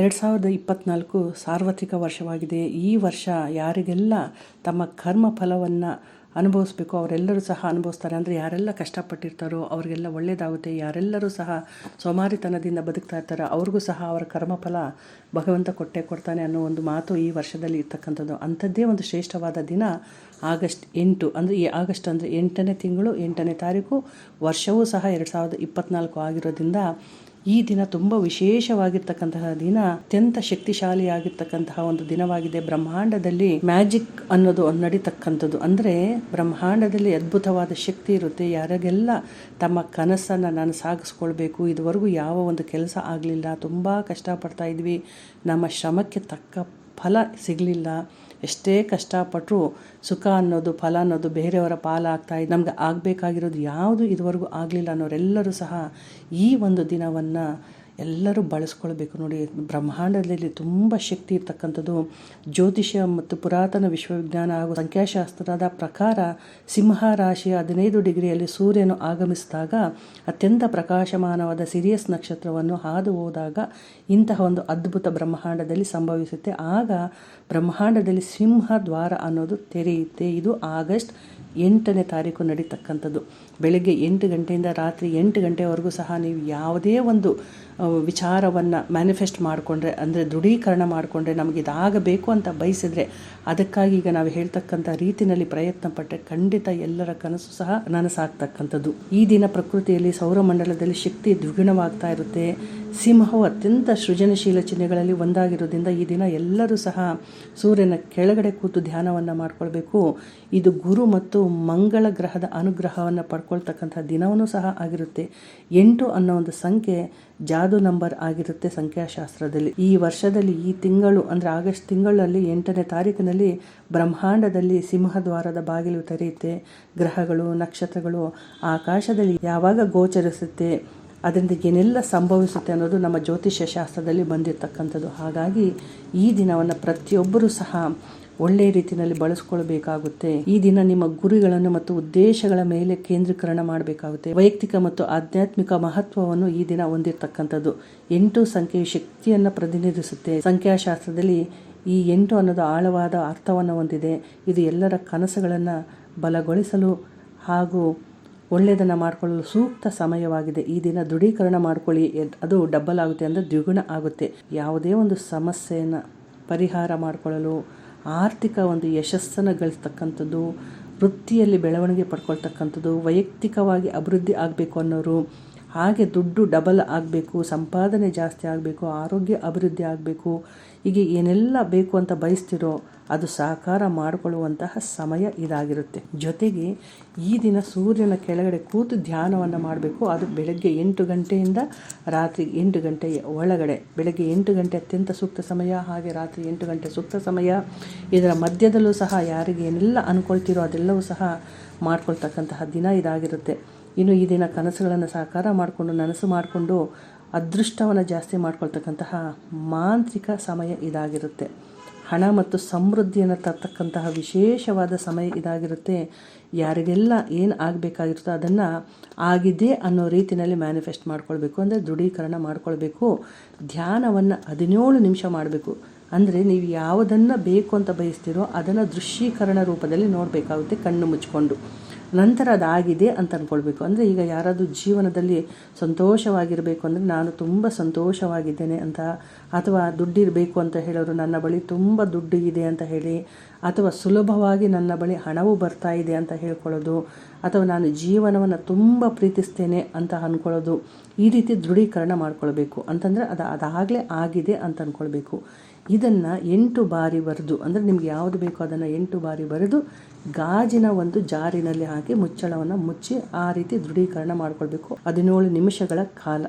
ಎರಡು ಸಾವಿರದ ಇಪ್ಪತ್ತ್ನಾಲ್ಕು ಸಾರ್ವತ್ರಿಕ ವರ್ಷವಾಗಿದೆ. ಈ ವರ್ಷ ಯಾರಿಗೆಲ್ಲ ತಮ್ಮ ಕರ್ಮ ಫಲವನ್ನು ಅನುಭವಿಸ್ಬೇಕು, ಅವರೆಲ್ಲರೂ ಸಹ ಅನುಭವಿಸ್ತಾರೆ. ಅಂದರೆ ಯಾರೆಲ್ಲ ಕಷ್ಟಪಟ್ಟಿರ್ತಾರೋ, ಅವರಿಗೆಲ್ಲ ಒಳ್ಳೆಯದಾಗುತ್ತೆ ಯಾರೆಲ್ಲರೂ ಸಹ ಸೋಮಾರಿತನದಿಂದ ಬದುಕ್ತಾ ಇರ್ತಾರೋ, ಅವ್ರಿಗೂ ಸಹ ಅವರ ಕರ್ಮಫಲ ಭಗವಂತ ಕೊಟ್ಟೆ ಕೊಡ್ತಾನೆ ಅನ್ನೋ ಒಂದು ಮಾತು ಈ ವರ್ಷದಲ್ಲಿ ಇರ್ತಕ್ಕಂಥದ್ದು. ಅಂಥದ್ದೇ ಒಂದು ಶ್ರೇಷ್ಠವಾದ ದಿನ ಆಗಸ್ಟ್ ಎಂಟು. ಅಂದರೆ ಈ ಆಗಸ್ಟ್ ಅಂದರೆ ಎಂಟನೇ ತಿಂಗಳು, ಎಂಟನೇ ತಾರೀಕು. ವರ್ಷವೂ ಸಹ ಎರಡು ಸಾವಿರದ ಇಪ್ಪತ್ತ್ನಾಲ್ಕು ಆಗಿರೋದ್ರಿಂದ ಈ ದಿನ ತುಂಬ ವಿಶೇಷವಾಗಿರ್ತಕ್ಕಂತಹ ದಿನ, ಅತ್ಯಂತ ಶಕ್ತಿಶಾಲಿಯಾಗಿರ್ತಕ್ಕಂತಹ ಒಂದು ದಿನವಾಗಿದೆ. ಬ್ರಹ್ಮಾಂಡದಲ್ಲಿ ಮ್ಯಾಜಿಕ್ ಅನ್ನೋದು ನಡೀತಕ್ಕಂಥದ್ದು. ಅಂದರೆ ಬ್ರಹ್ಮಾಂಡದಲ್ಲಿ ಅದ್ಭುತವಾದ ಶಕ್ತಿ ಇರುತ್ತೆ. ಯಾರಿಗೆಲ್ಲ ತಮ್ಮ ಕನಸನ್ನು ನಾನು ಸಾಗಿಸ್ಕೊಳ್ಬೇಕು, ಇದುವರೆಗೂ ಯಾವ ಒಂದು ಕೆಲಸ ಆಗಲಿಲ್ಲ, ತುಂಬ ಕಷ್ಟಪಡ್ತಾ ಇದ್ವಿ, ನಮ್ಮ ಶ್ರಮಕ್ಕೆ ತಕ್ಕ ಫಲ ಸಿಗಲಿಲ್ಲ ಎಷ್ಟೇ ಕಷ್ಟಪಟ್ಟರು ಸುಖ ಅನ್ನೋದು, ಫಲ ಅನ್ನೋದು ಬೇರೆಯವರ ಪಾಲಾಗ್ತಾ ಇದೆ. ನಮ್ಗೆ ಆಗಬೇಕಾಗಿರೋದು ಯಾವುದು ಇದುವರೆಗೂ ಆಗಲಿಲ್ಲ ಅನ್ನೋರೆಲ್ಲರೂ ಸಹ ಈ ಒಂದು ದಿನವನ್ನು ಎಲ್ಲರೂ ಬಳಸ್ಕೊಳ್ಬೇಕು ನೋಡಿ. ಬ್ರಹ್ಮಾಂಡದಲ್ಲಿ ತುಂಬ ಶಕ್ತಿ ಇರ್ತಕ್ಕಂಥದ್ದು ಜ್ಯೋತಿಷ್ಯ ಮತ್ತು ಪುರಾತನ ವಿಶ್ವವಿಜ್ಞಾನ ಹಾಗೂ ಸಂಖ್ಯಾಶಾಸ್ತ್ರದ ಪ್ರಕಾರ ಸಿಂಹ ರಾಶಿಯ ಹದಿನೈದು ಡಿಗ್ರಿಯಲ್ಲಿ ಸೂರ್ಯನು ಆಗಮಿಸಿದಾಗ ಅತ್ಯಂತ ಪ್ರಕಾಶಮಾನವಾದ ಸಿರಿಯಸ್ ನಕ್ಷತ್ರವನ್ನು ಹಾದು ಹೋದಾಗ ಇಂತಹ ಒಂದು ಅದ್ಭುತ ಬ್ರಹ್ಮಾಂಡದಲ್ಲಿ ಸಂಭವಿಸುತ್ತೆ. ಆಗ ಬ್ರಹ್ಮಾಂಡದಲ್ಲಿ ಸಿಂಹ ದ್ವಾರ ಅನ್ನೋದು ತೆರೆಯುತ್ತೆ. ಇದು ಆಗಸ್ಟ್ ಎಂಟನೇ ತಾರೀಕು ನಡೀತಕ್ಕಂಥದ್ದು. ಬೆಳಗ್ಗೆ ಎಂಟು ಗಂಟೆಯಿಂದ ರಾತ್ರಿ ಎಂಟು ಗಂಟೆವರೆಗೂ ಸಹ ನೀವು ಯಾವುದೇ ಒಂದು ವಿಚಾರವನ್ನು ಮ್ಯಾನಿಫೆಸ್ಟ್ ಮಾಡಿಕೊಂಡ್ರೆ, ಅಂದರೆ ದೃಢೀಕರಣ ಮಾಡಿಕೊಂಡ್ರೆ ನಮಗೆ ಇದಾಗಬೇಕು ಅಂತ ಬಯಸಿದ್ರೆ ಅದಕ್ಕಾಗಿ ಈಗ ನಾವು ಹೇಳ್ತಕ್ಕಂಥ ರೀತಿಯಲ್ಲಿ ಪ್ರಯತ್ನ ಪಟ್ಟರೆ ಖಂಡಿತ ಎಲ್ಲರ ಕನಸು ಸಹ ನನಸಾಗ್ತಕ್ಕಂಥದ್ದು. ಈ ದಿನ ಪ್ರಕೃತಿಯಲ್ಲಿ ಸೌರಮಂಡಲದಲ್ಲಿ ಶಕ್ತಿ ದ್ವಿಗುಣವಾಗ್ತಾ ಇರುತ್ತೆ. ಸಿಂಹವು ಅತ್ಯಂತ ಸೃಜನಶೀಲ ಚಿಹ್ನೆಗಳಲ್ಲಿ ಒಂದಾಗಿರೋದ್ರಿಂದ ಈ ದಿನ ಎಲ್ಲರೂ ಸಹ ಸೂರ್ಯನ ಕೆಳಗಡೆ ಕೂತು ಧ್ಯಾನವನ್ನು ಮಾಡಿಕೊಳ್ಬೇಕು. ಇದು ಗುರು ಮತ್ತು ಮಂಗಳ ಗ್ರಹದ ಅನುಗ್ರಹವನ್ನು ಪಡ್ಕೊಳ್ತಕ್ಕಂಥ ದಿನವೂ ಸಹ ಆಗಿರುತ್ತೆ. ಎಂಟು ಅನ್ನೋ ಒಂದು ಸಂಖ್ಯೆ ಜಾದು ನಂಬರ್ ಆಗಿರುತ್ತೆ ಸಂಖ್ಯಾಶಾಸ್ತ್ರದಲ್ಲಿ. ಈ ವರ್ಷದಲ್ಲಿ, ಈ ತಿಂಗಳು, ಅಂದರೆ ಆಗಸ್ಟ್ ತಿಂಗಳಲ್ಲಿ ಎಂಟನೇ ತಾರೀಕಿನಲ್ಲಿ ಬ್ರಹ್ಮಾಂಡದಲ್ಲಿ ಸಿಂಹದ್ವಾರದ ಬಾಗಿಲು ತೆರೆಯುತ್ತೆ. ಗ್ರಹಗಳು, ನಕ್ಷತ್ರಗಳು ಆಕಾಶದಲ್ಲಿ ಯಾವಾಗ ಗೋಚರಿಸುತ್ತೆ, ಅದರಿಂದ ಏನೆಲ್ಲ ಸಂಭವಿಸುತ್ತೆ ಅನ್ನೋದು ನಮ್ಮ ಜ್ಯೋತಿಷ್ಯ ಶಾಸ್ತ್ರದಲ್ಲಿ ಬಂದಿರತಕ್ಕಂಥದ್ದು. ಹಾಗಾಗಿ ಈ ದಿನವನ್ನು ಪ್ರತಿಯೊಬ್ಬರೂ ಸಹ ಒಳ್ಳೆಯ ರೀತಿಯಲ್ಲಿ ಬಳಸ್ಕೊಳ್ಬೇಕಾಗುತ್ತೆ. ಈ ದಿನ ನಿಮ್ಮ ಗುರಿಗಳನ್ನು ಮತ್ತು ಉದ್ದೇಶಗಳ ಮೇಲೆ ಕೇಂದ್ರೀಕರಣ ಮಾಡಬೇಕಾಗುತ್ತೆ. ವೈಯಕ್ತಿಕ ಮತ್ತು ಆಧ್ಯಾತ್ಮಿಕ ಮಹತ್ವವನ್ನು ಈ ದಿನ ಹೊಂದಿರತಕ್ಕಂಥದ್ದು. ಎಂಟು ಸಂಖ್ಯೆಯ ಶಕ್ತಿಯನ್ನು ಪ್ರತಿನಿಧಿಸುತ್ತೆ. ಸಂಖ್ಯಾಶಾಸ್ತ್ರದಲ್ಲಿ ಈ ಎಂಟು ಅನ್ನೋದು ಆಳವಾದ ಅರ್ಥವನ್ನು ಹೊಂದಿದೆ. ಇದು ಎಲ್ಲರ ಕನಸುಗಳನ್ನು ಬಲಗೊಳಿಸಲು ಹಾಗೂ ಒಳ್ಳೆಯದನ್ನು ಮಾಡಿಕೊಳ್ಳಲು ಸೂಕ್ತ ಸಮಯವಾಗಿದೆ. ಈ ದಿನ ದೃಢೀಕರಣ ಮಾಡ್ಕೊಳ್ಳಿ. ಅದು ಡಬ್ಬಲ್ ಆಗುತ್ತೆ ಅಂದರೆ ದ್ವಿಗುಣ ಆಗುತ್ತೆ. ಯಾವುದೇ ಒಂದು ಸಮಸ್ಯೆಯನ್ನು ಪರಿಹಾರ ಮಾಡಿಕೊಳ್ಳಲು ಆರ್ಥಿಕ ಒಂದು ಯಶಸ್ಸನ್ನು ಗಳಿಸ್ತಕ್ಕಂಥದ್ದು ವೃತ್ತಿಯಲ್ಲಿ ಬೆಳವಣಿಗೆ ಪಡ್ಕೊಳ್ತಕ್ಕಂಥದ್ದು ವೈಯಕ್ತಿಕವಾಗಿ ಅಭಿವೃದ್ಧಿ ಆಗಬೇಕು ಅನ್ನೋರು ಹಾಗೆ ದುಡ್ಡು ಡಬಲ್ ಆಗಬೇಕು, ಸಂಪಾದನೆ ಜಾಸ್ತಿ ಆಗಬೇಕು, ಆರೋಗ್ಯ ಅಭಿವೃದ್ಧಿ ಆಗಬೇಕು. ಹೀಗೆ ಏನೆಲ್ಲ ಬೇಕು ಅಂತ ಬಯಸ್ತಿರೋ ಅದು ಸಾಕಾರ ಮಾಡಿಕೊಳ್ಳುವಂತಹ ಸಮಯ ಇದಾಗಿರುತ್ತೆ. ಜೊತೆಗೆ ಈ ದಿನ ಸೂರ್ಯನ ಕೆಳಗಡೆ ಕೂತು ಧ್ಯಾನವನ್ನು ಮಾಡಬೇಕು. ಅದು ಬೆಳಗ್ಗೆ ಎಂಟು ಗಂಟೆಯಿಂದ ರಾತ್ರಿ ಎಂಟು ಗಂಟೆ ಒಳಗಡೆ. ಬೆಳಗ್ಗೆ ಎಂಟು ಗಂಟೆ ಅತ್ಯಂತ ಸೂಕ್ತ ಸಮಯ, ಹಾಗೆ ರಾತ್ರಿ ಎಂಟು ಗಂಟೆ ಸೂಕ್ತ ಸಮಯ. ಇದರ ಮಧ್ಯದಲ್ಲೂ ಸಹ ಯಾರಿಗೆ ಏನೆಲ್ಲ ಅಂದ್ಕೊಳ್ತಿರೋ ಅದೆಲ್ಲವೂ ಸಹ ಮಾಡ್ಕೊಳ್ತಕ್ಕಂತಹ ದಿನ ಇದಾಗಿರುತ್ತೆ. ಇನ್ನು ಈ ದಿನ ಕನಸುಗಳನ್ನು ಸಾಕಾರ ಮಾಡಿಕೊಂಡು, ನನಸು ಮಾಡಿಕೊಂಡು, ಅದೃಷ್ಟವನ್ನು ಜಾಸ್ತಿ ಮಾಡ್ಕೊಳ್ತಕ್ಕಂತಹ ಮಾಂತ್ರಿಕ ಸಮಯ ಇದಾಗಿರುತ್ತೆ. ಹಣ ಮತ್ತು ಸಮೃದ್ಧಿಯನ್ನು ತರ್ತಕ್ಕಂತಹ ವಿಶೇಷವಾದ ಸಮಯ ಇದಾಗಿರುತ್ತೆ. ಯಾರಿಗೆಲ್ಲ ಏನು ಆಗಬೇಕಾಗಿರುತ್ತೋ ಅದನ್ನು ಆಗಿದೆ ಅನ್ನೋ ರೀತಿಯಲ್ಲಿ ಮ್ಯಾನಿಫೆಸ್ಟ್ ಮಾಡ್ಕೊಳ್ಬೇಕು. ಅಂದರೆ ದೃಢೀಕರಣ ಮಾಡ್ಕೊಳ್ಬೇಕು. ಧ್ಯಾನವನ್ನು ಹದಿನೇಳು ನಿಮಿಷ ಮಾಡಬೇಕು. ಅಂದರೆ ನೀವು ಯಾವುದನ್ನು ಬೇಕು ಅಂತ ಬಯಸ್ತೀರೋ ಅದನ್ನು ದೃಶ್ಯೀಕರಣ ರೂಪದಲ್ಲಿ ನೋಡಬೇಕಾಗುತ್ತೆ ಕಣ್ಣು ಮುಚ್ಕೊಂಡು. ನಂತರ ಅದಾಗಿದೆ ಅಂತ ಅಂದ್ಕೊಳ್ಬೇಕು ಅಂದರೆ ಈಗ ಯಾರಾದರೂ ಜೀವನದಲ್ಲಿ ಸಂತೋಷವಾಗಿರಬೇಕು ಅಂದರೆ ನಾನು ತುಂಬ ಸಂತೋಷವಾಗಿದ್ದೇನೆ ಅಂತ, ಅಥವಾ ದುಡ್ಡಿರಬೇಕು ಅಂತ ಹೇಳೋರು ನನ್ನ ಬಳಿ ತುಂಬ ದುಡ್ಡು ಇದೆ ಅಂತ ಹೇಳಿ ಅಥವಾ ಸುಲಭವಾಗಿ ನನ್ನ ಬಳಿ ಹಣವು ಬರ್ತಾ ಇದೆ ಅಂತ ಹೇಳ್ಕೊಳ್ಳೋದು, ಅಥವಾ ನಾನು ಜೀವನವನ್ನು ತುಂಬ ಪ್ರೀತಿಸ್ತೇನೆ ಅಂತ ಅಂದ್ಕೊಳ್ಳೋದು ಈ ರೀತಿ ದೃಢೀಕರಣ ಮಾಡ್ಕೊಳ್ಬೇಕು. ಅಂತಂದರೆ ಅದು, ಅದಾಗಲೇ ಆಗಿದೆ ಅಂತ ಅಂದ್ಕೊಳ್ಬೇಕು ಇದನ್ನು ಎಂಟು ಬಾರಿ ಬರೆದು, ಅಂದರೆ ನಿಮ್ಗೆ ಯಾವುದು ಬೇಕೋ ಅದನ್ನು ಎಂಟು ಬಾರಿ ಬರೆದು, ಗಾಜಿನ ಒಂದು ಜಾರಿನಲ್ಲಿ ಹಾಕಿ ಮುಚ್ಚಳವನ್ನು ಮುಚ್ಚಿ ಆ ರೀತಿ ದೃಢೀಕರಣ ಮಾಡ್ಕೊಳ್ಬೇಕು. ಹದಿನೇಳು ನಿಮಿಷಗಳ ಕಾಲ.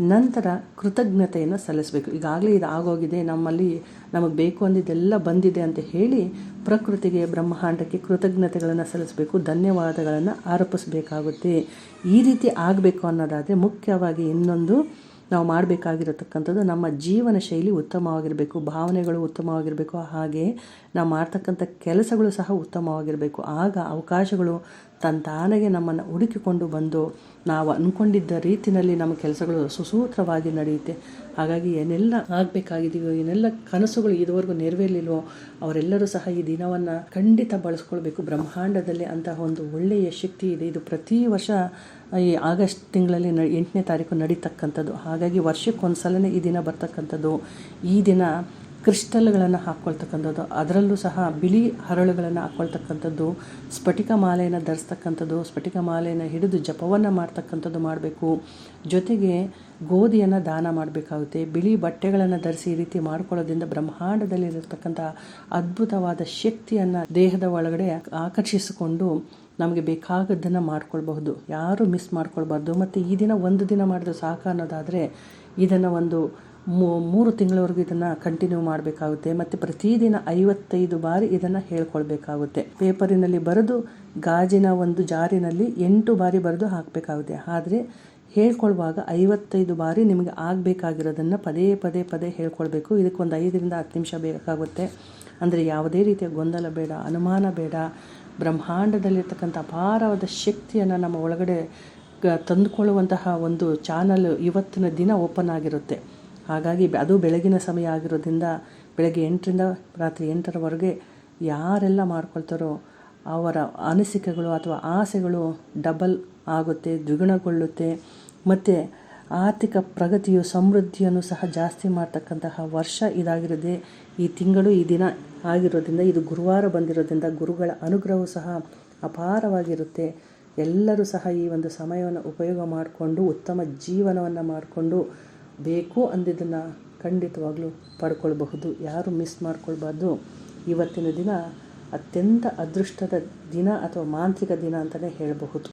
ನಂತರ ಕೃತಜ್ಞತೆಯನ್ನು ಸಲ್ಲಿಸಬೇಕು. ಈಗಾಗಲೇ ಇದು ಆಗೋಗಿದೆ. ನಮ್ಮಲ್ಲಿ ನಮಗೆ ಬೇಕು ಅಂದಿದ್ದೆಲ್ಲ ಬಂದಿದೆ ಅಂತ ಹೇಳಿ ಪ್ರಕೃತಿಗೆ, ಬ್ರಹ್ಮಾಂಡಕ್ಕೆ ಕೃತಜ್ಞತೆಗಳನ್ನು ಸಲ್ಲಿಸಬೇಕು. ಧನ್ಯವಾದಗಳನ್ನು ಆರೋಪಿಸಬೇಕಾಗುತ್ತೆ. ಈ ರೀತಿ ಆಗಬೇಕು ಅನ್ನೋದಾದರೆ ಮುಖ್ಯವಾಗಿ ಇನ್ನೊಂದು ನಾವು ಮಾಡಬೇಕಾಗಿರತಕ್ಕಂಥದ್ದು ನಮ್ಮ ಜೀವನ ಶೈಲಿ ಉತ್ತಮವಾಗಿರಬೇಕು. ಭಾವನೆಗಳು ಉತ್ತಮವಾಗಿರಬೇಕು. ಹಾಗೆ ನಾವು ಮಾಡ್ತಕ್ಕಂಥ ಕೆಲಸಗಳು ಸಹ ಉತ್ತಮವಾಗಿರಬೇಕು. ಆಗ ಅವಕಾಶಗಳು ತಂತಾನೆಗೆ ನಮ್ಮನ್ನು ಹುಡುಕಿಕೊಂಡು ಬಂದು ನಾವು ಅಂದ್ಕೊಂಡಿದ್ದ ರೀತಿಯಲ್ಲಿ ನಮ್ಮ ಕೆಲಸಗಳು ಸುಸೂತ್ರವಾಗಿ ನಡೆಯುತ್ತೆ. ಹಾಗಾಗಿ ಏನೆಲ್ಲ ಆಗಬೇಕಾಗಿದೆಯೋ, ಏನೆಲ್ಲ ಕನಸುಗಳು ಇದುವರೆಗೂ ನೆರವೇರಲಿಲ್ವೋ, ಅವರೆಲ್ಲರೂ ಸಹ ಈ ದಿನವನ್ನು ಖಂಡಿತ ಬಳಸ್ಕೊಳ್ಬೇಕು. ಬ್ರಹ್ಮಾಂಡದಲ್ಲಿ ಅಂತಹ ಒಂದು ಒಳ್ಳೆಯ ಶಕ್ತಿ ಇದೆ. ಇದು ಪ್ರತಿ ವರ್ಷ ಈ ಆಗಸ್ಟ್ ತಿಂಗಳಲ್ಲಿ ನ, ಎಂಟನೇ ತಾರೀಕು ನಡೀತಕ್ಕಂಥದ್ದು. ಹಾಗಾಗಿ ವರ್ಷಕ್ಕೊಂದು ಸಲನೇ ಈ ದಿನ ಬರ್ತಕ್ಕಂಥದ್ದು. ಈ ದಿನ ಕ್ರಿಸ್ಟಲ್ಗಳನ್ನು ಹಾಕ್ಕೊಳ್ತಕ್ಕಂಥದ್ದು, ಅದರಲ್ಲೂ ಸಹ ಬಿಳಿ ಹರಳುಗಳನ್ನು ಹಾಕ್ಕೊಳ್ತಕ್ಕಂಥದ್ದು, ಸ್ಫಟಿಕ ಮಾಲೆಯನ್ನು ಧರಿಸ್ತಕ್ಕಂಥದ್ದು, ಸ್ಫಟಿಕ ಮಾಲೆಯನ್ನು ಹಿಡಿದು ಜಪವನ್ನು ಮಾಡ್ತಕ್ಕಂಥದ್ದು ಮಾಡಬೇಕು. ಜೊತೆಗೆ ಗೋಧಿಯನ್ನು ದಾನ ಮಾಡಬೇಕಾಗುತ್ತೆ. ಬಿಳಿ ಬಟ್ಟೆಗಳನ್ನು ಧರಿಸಿ ಈ ರೀತಿ ಮಾಡ್ಕೊಳ್ಳೋದ್ರಿಂದ ಬ್ರಹ್ಮಾಂಡದಲ್ಲಿರತಕ್ಕಂಥ ಅದ್ಭುತವಾದ ಶಕ್ತಿಯನ್ನು ದೇಹದ ಒಳಗಡೆ ಆಕರ್ಷಿಸಿಕೊಂಡು ನಮಗೆ ಬೇಕಾಗದ್ದನ್ನು ಮಾಡ್ಕೊಳ್ಬಹುದು. ಯಾರೂ ಮಿಸ್ ಮಾಡ್ಕೊಳ್ಬಾರ್ದು. ಮತ್ತು ಈ ದಿನ ಒಂದು ದಿನ ಮಾಡಿದ್ರೆ ಸಾಕು ಅನ್ನೋದಾದರೆ ಇದನ್ನು ಒಂದು ಮೂರು ತಿಂಗಳವರೆಗೂ ಇದನ್ನು ಕಂಟಿನ್ಯೂ ಮಾಡಬೇಕಾಗುತ್ತೆ. ಮತ್ತು ಪ್ರತಿದಿನ ಐವತ್ತೈದು ಬಾರಿ ಇದನ್ನು ಹೇಳ್ಕೊಳ್ಬೇಕಾಗುತ್ತೆ. ಪೇಪರಿನಲ್ಲಿ ಬರೆದು ಗಾಜಿನ ಒಂದು ಜಾರಿನಲ್ಲಿ ಎಂಟು ಬಾರಿ ಬರೆದು ಹಾಕಬೇಕಾಗುತ್ತೆ. ಆದರೆ ಹೇಳ್ಕೊಳ್ಳುವಾಗ ಐವತ್ತೈದು ಬಾರಿ ನಿಮಗೆ ಆಗಬೇಕಾಗಿರೋದನ್ನು ಪದೇ ಪದೇ ಪದೇ ಹೇಳ್ಕೊಳ್ಬೇಕು. ಇದಕ್ಕೊಂದು ಐದರಿಂದ ಹತ್ತು ನಿಮಿಷ ಬೇಕಾಗುತ್ತೆ. ಅಂದರೆ ಯಾವುದೇ ರೀತಿಯ ಗೊಂದಲ ಬೇಡ, ಅನುಮಾನ ಬೇಡ. ಬ್ರಹ್ಮಾಂಡದಲ್ಲಿರ್ತಕ್ಕಂಥ ಅಪಾರವಾದ ಶಕ್ತಿಯನ್ನು ನಮ್ಮ ಒಳಗಡೆ ತಂದುಕೊಳ್ಳುವಂತಹ ಒಂದು ಚಾನಲ್ ಇವತ್ತಿನ ದಿನ ಓಪನ್ ಆಗಿರುತ್ತೆ. ಹಾಗಾಗಿ ಅದು ಬೆಳಗಿನ ಸಮಯ ಆಗಿರೋದ್ರಿಂದ ಬೆಳಗ್ಗೆ ಎಂಟರಿಂದ ರಾತ್ರಿ ಎಂಟರವರೆಗೆ ಯಾರೆಲ್ಲ ಮಾಡ್ಕೊಳ್ತಾರೋ ಅವರ ಅನಿಸಿಕೆಗಳು ಅಥವಾ ಆಸೆಗಳು ಡಬಲ್ ಆಗುತ್ತೆ, ದ್ವಿಗುಣಗೊಳ್ಳುತ್ತೆ. ಮತ್ತು ಆರ್ಥಿಕ ಪ್ರಗತಿಯು ಸಮೃದ್ಧಿಯನ್ನು ಸಹ ಜಾಸ್ತಿ ಮಾಡ್ತಕ್ಕಂತಹ ವರ್ಷ ಇದಾಗಿರೋದೆ ಈ ತಿಂಗಳು, ಈ ದಿನ ಆಗಿರೋದ್ರಿಂದ, ಇದು ಗುರುವಾರ ಬಂದಿರೋದ್ರಿಂದ ಗುರುಗಳ ಅನುಗ್ರಹವು ಸಹ ಅಪಾರವಾಗಿರುತ್ತೆ. ಎಲ್ಲರೂ ಸಹ ಈ ಒಂದು ಸಮಯವನ್ನು ಉಪಯೋಗ ಮಾಡಿಕೊಂಡು, ಉತ್ತಮ ಜೀವನವನ್ನು ಮಾಡಿಕೊಂಡು ಬೇಕು ಅಂದಿದ್ದನ್ನು ಖಂಡಿತವಾಗಲೂ ಪಡ್ಕೊಳ್ಬಹುದು. ಯಾರು ಮಿಸ್ ಮಾಡ್ಕೊಳ್ಬಾರ್ದು. ಇವತ್ತಿನ ದಿನ ಅತ್ಯಂತ ಅದೃಷ್ಟದ ದಿನ ಅಥವಾ ಮಾಂತ್ರಿಕ ದಿನ ಅಂತಲೇ ಹೇಳಬಹುದು.